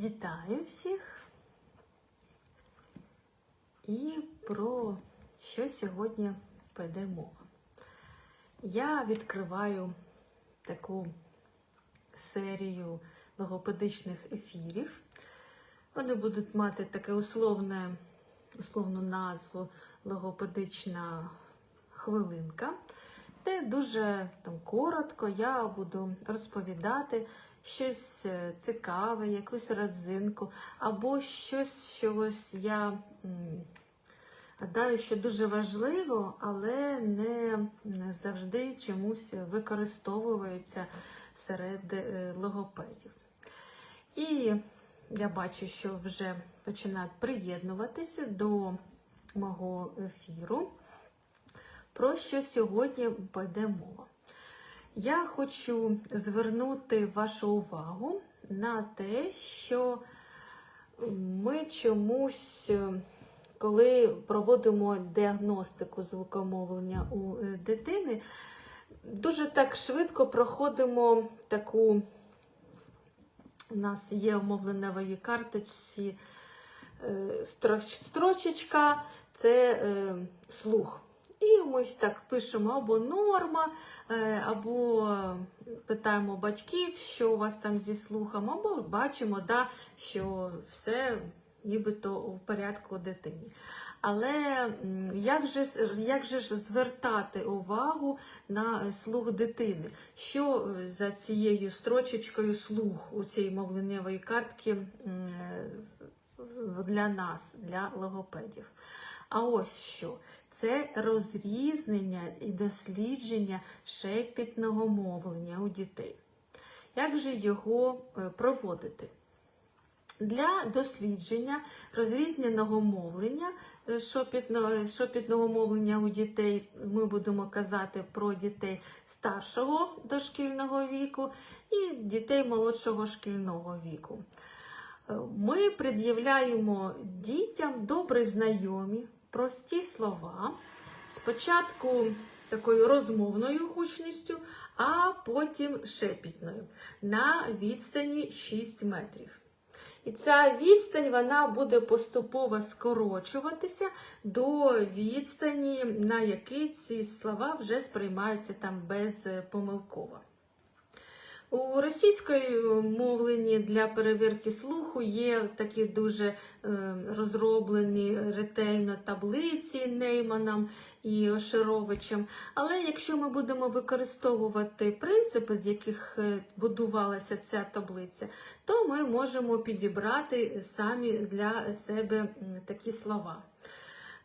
Вітаю всіх! І про що сьогодні піде мова. Я відкриваю таку серію логопедичних ефірів. Вони будуть мати таке условне, условну назву логопедична хвилинка, де дуже там коротко я буду розповідати щось е, цікаве, якусь родзинку, або щось, що ось я гадаю, що дуже важливо, але не завжди чомусь використовується серед е, логопедів. І я бачу, що вже починають приєднуватися до мого ефіру. Про що сьогодні пойде мова? Я хочу звернути вашу увагу на те, що ми чомусь, е, коли проводимо діагностику звукомовлення у е, дитини, дуже так швидко проходимо таку, у нас є в мовленевої карточці е, строчечка, це слух. І ось так пишемо або норма, е, або питаємо батьків, що у вас там зі слухом, або бачимо, да, що все нібито в порядку дитині. Але як же, як же ж звертати увагу на слух дитини? Що е, за цією строчечкою слух у цієї мовленнєвої картки е, для нас, для логопедів? А ось що. Це розрізнення і дослідження шепітного мовлення у дітей. Як же його е, проводити? Для дослідження розрізненого мовлення, е, шепітного, шепітного мовлення у дітей, ми будемо казати про дітей старшого дошкільного віку і дітей молодшого шкільного віку. Е, Ми пред'являємо дітям добре знайомі, прості слова, спочатку такою розмовною гучністю, а потім шепітною на відстані 6 метрів. І ця відстань вона буде поступово скорочуватися до відстані, на якій ці слова вже сприймаються там безпомилково. У російської мовленні для перевірки слуху є такі дуже е, розроблені ретельно таблиці Нейманом і Ошеровичем. Але якщо ми будемо використовувати принципи, з яких е, будувалася ця таблиця, то ми можемо підібрати самі для себе такі слова.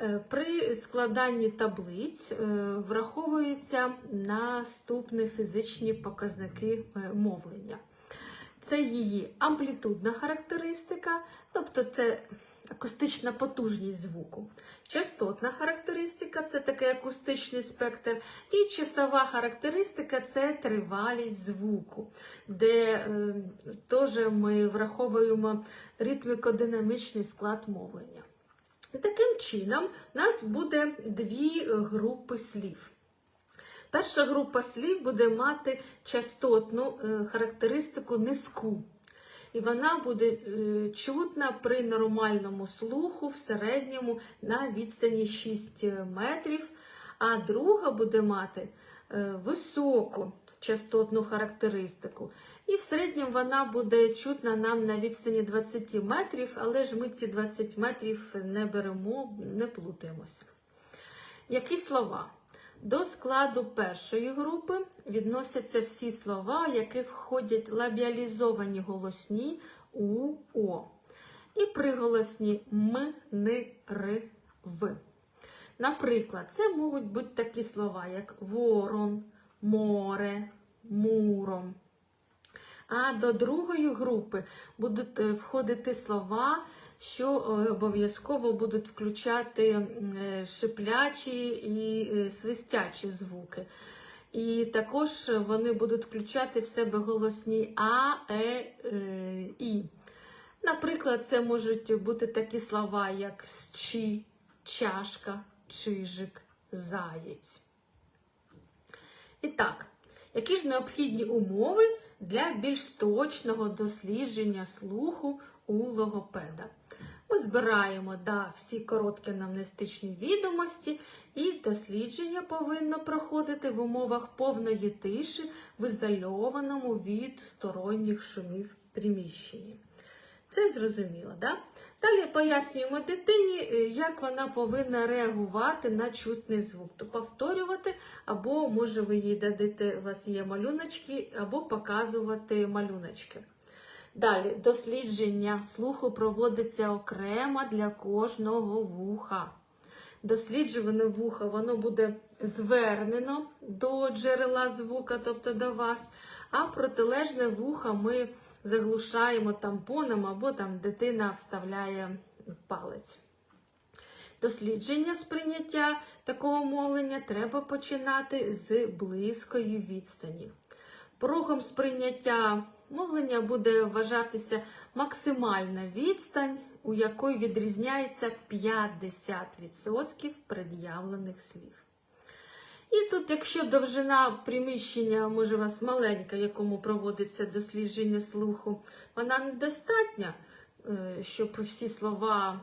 Е, При складанні таблиць е, враховуються наступні фізичні показники е, мовлення. Це її амплітудна характеристика, тобто це акустична потужність звуку. Частотна характеристика це такий акустичний спектр, і часова характеристика це тривалість звуку, де е, теж ми враховуємо ритміко-динамічний склад мовлення. Таким чином, у нас буде дві групи слів. Перша група слів буде мати частотну е, характеристику низьку. І вона буде е, чутна при нормальному слуху в середньому на відстані 6 метрів, а друга буде мати е, високу частотну характеристику. І в середньому вона буде чутна нам на відстані 20 метрів, але ж ми ці 20 метрів не беремо, не плутаємося. Які слова? До складу першої групи відносяться всі слова, які входять лабіалізовані голосні у О. І приголосні М, Н, Р, В. Наприклад, це можуть бути такі слова, як ворон, море, муром. А до другої групи будуть е, входити слова, що е, обов'язково будуть включати е, шиплячі і свистячі звуки. І також вони будуть включати в себе голосні А, Е, е, І. Наприклад, це можуть бути такі слова, як щі, чашка, чижик, заєць. І так, які ж необхідні умови для більш точного дослідження слуху у логопеда. Ми збираємо да, всі короткі анамнестичні відомості, і дослідження повинно проходити в умовах повної тиші в ізольованому від сторонніх шумів приміщенні. Це зрозуміло, да? Далі пояснюємо дитині, е, як вона повинна реагувати на чутний звук. То повторювати, або, може, ви їй дадите, у вас є малюночки, або показувати малюночки. Далі, дослідження слуху проводиться окремо для кожного вуха. Досліджуване вухо, воно буде звернено до джерела звука, тобто до вас, а протилежне вухо ми заглушаємо тампоном або там дитина вставляє палець. Дослідження сприйняття такого мовлення треба починати з близької відстані. Порогом сприйняття мовлення буде вважатися максимальна відстань, у якої відрізняється 50% пред'явлених слів. І тут, якщо довжина приміщення, може, у вас маленька, якому проводиться дослідження слуху, вона недостатня, е, щоб всі слова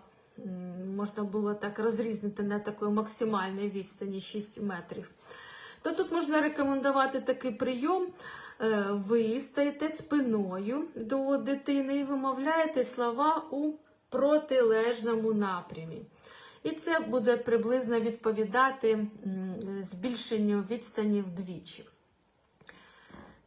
можна було так розрізнити на такої максимальній відстані 6 метрів, то тут можна рекомендувати такий прийом. Е, Ви стаєте спиною до дитини і вимовляєте слова у протилежному напрямі. І це буде приблизно відповідати збільшенню відстані вдвічі.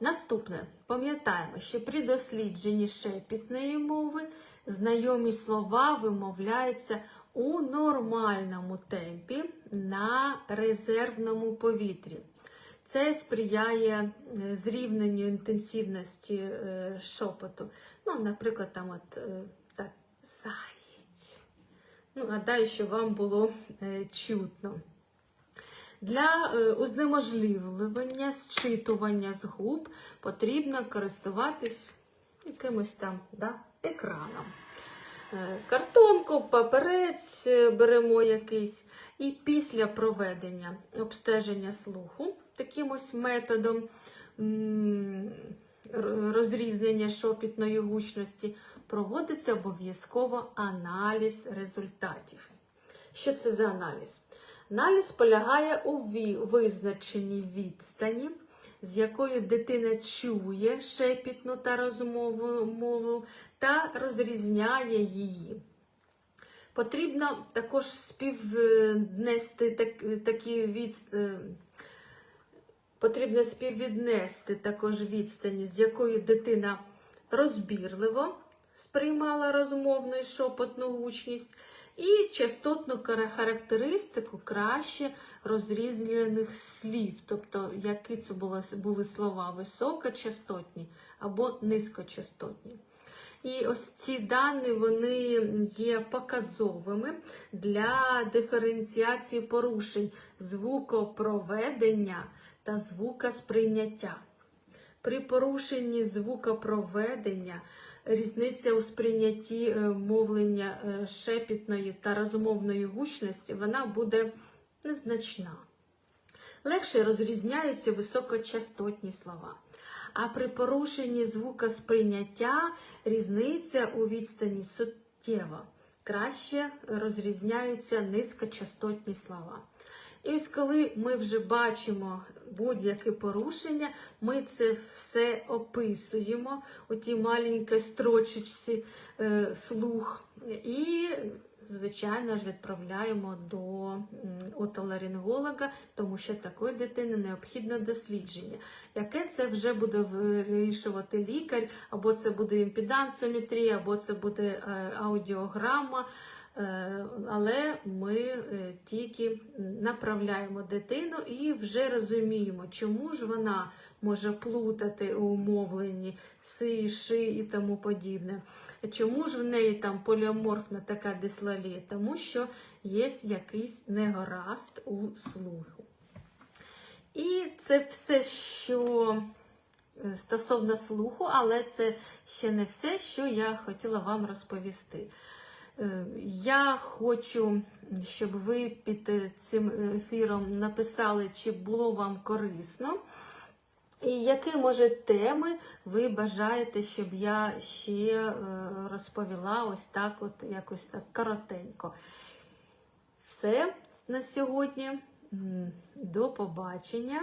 Наступне, пам'ятаємо, що при дослідженні шепітної мови знайомі слова вимовляються у нормальному темпі на резервному повітрі. Це сприяє е, зрівненню інтенсивності е, шепоту. Ну, наприклад, там от е, так, заєць. Ну, гадаю, що вам було е, чутно. Для е, узнеможливлення зчитування з губ потрібно користуватись якимось там да, екраном. Е, Картонку, паперець беремо якийсь, і після проведення обстеження слуху таким ось методом розрізнення шопітної гучності проводиться обов'язково аналіз результатів. Що це за аналіз? Аналіз полягає у визначенні відстані, з якою дитина чує шепітну та розмову мову та розрізняє її. Потрібно також співнести так, такі від... е, потрібно співвіднести також відстані, з якою дитина розбірливо сприймала розмовну і шепотну гучність, і частотну характеристику краще розрізняних слів, тобто які це були, були слова високочастотні або низькочастотні. І ось ці дані вони є показовими для диференціації порушень звукопроведення та звукосприйняття. При порушенні звукопроведення різниця у сприйнятті е, мовлення е, шепітної та розмовної гучності вона буде незначна. Легше розрізняються високочастотні слова. А при порушенні звукосприйняття різниця у відстані суттєва. Краще розрізняються низькочастотні слова. І ось коли ми вже бачимо будь-яке порушення, ми це все описуємо у тій маленькій строчечці е, слух. І, звичайно ж, відправляємо до отоларинголога, тому що такої дитини необхідне дослідження. Яке це вже буде вирішувати лікар, або це буде імпедансометрія, або це буде е, аудіограма. Е, Але ми е, тільки направляємо дитину і вже розуміємо, чому ж вона може плутати у мовленні си, ши і тому подібне. Чому ж в неї там поліоморфна така дислалія? Тому що є якийсь негаразд у слуху. І це все, що е, стосовно слуху, але це ще не все, що я хотіла вам розповісти. Е, Я хочу, щоб ви під е, цим ефіром написали, чи було вам корисно. І які, може, теми ви бажаєте, щоб я ще е, розповіла ось так, от якось так коротенько. Все на сьогодні. До побачення.